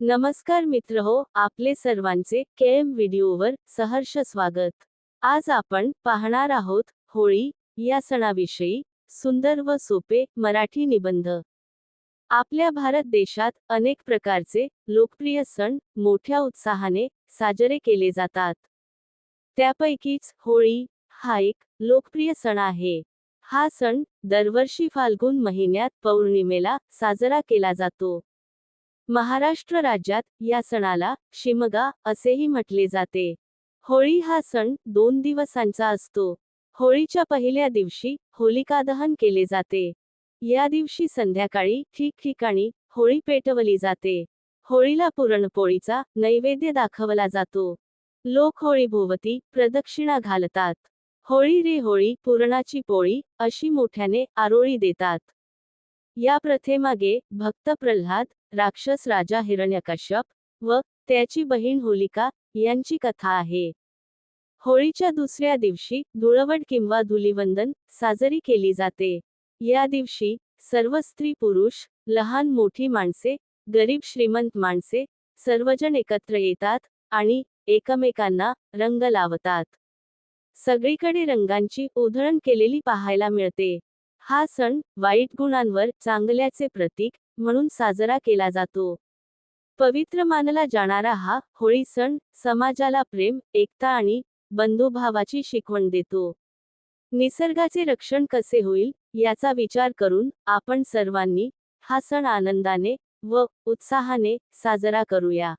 नमस्कार मित्र हो आपले सर्वांचे के एम व्हिडिओवर सहर्ष स्वागत. आज आपण पाहणार आहोत होळी या सणाविषयी सुंदर व सोपे मराठी निबंध. आपल्या भारत देशात अनेक प्रकारचे लोकप्रिय सण मोठ्या उत्साहाने साजरे केले जातात. त्यापैकीच होळी हा एक लोकप्रिय सण आहे. हा सण दरवर्षी फाल्गुन महिन्यात पौर्णिमेला साजरा केला जातो. महाराष्ट्र राज्यात या सणाला शिमगा असेही म्हटले जाते. होळी हा सण दोन दिवसांचा असतो. होळीच्या पहिल्या दिवशी होलिका दहन केले जाते. या दिवशी संध्याकाळी ठिकठिकाणी होळी पेटवली जाते. होळीला पुरणपोळीचा नैवेद्य दाखवला जातो. लोक होळी भोवती प्रदक्षिणा घालतात. होळी रे होळी पुरणाची पोळी अशी मोठ्याने आरोळी देतात. या प्रथेमागे भक्त प्रल्हाद राक्षस राजा हिरण्यकश्यप व त्याची बहीण होलिका यांची कथा आहे. होळीच्या दुसऱ्या दिवशी धुळवड किंवा धुलिवंदन साजरी केली जाते. या दिवशी सर्व स्त्री पुरुष लहान मोठी माणसे गरीब श्रीमंत माणसे सर्वजण एकत्र येतात आणि एकमेकांना रंग लावतात. सगळीकडे रंगांची उधळण केलेली पाहायला मिळते. हा सण वाईट गुणांवर चांगल्याचे प्रतीक म्हणून साजरा केला जातो. पवित्र मानला जाणारा हा होळी सण समाजाला प्रेम एकता आणि बंधुभावाची शिकवण देतो. निसर्गाचे रक्षण कसे होईल याचा विचार करून आपण सर्वांनी हा सण आनंदाने व उत्साहाने साजरा करूया.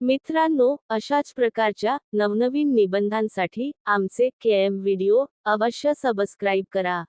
मित्रांनो अशाच प्रकारच्या नवनवीन निबंधांसाठी आमचे के एम व्हिडिओ अवश्य सबस्क्राईब करा.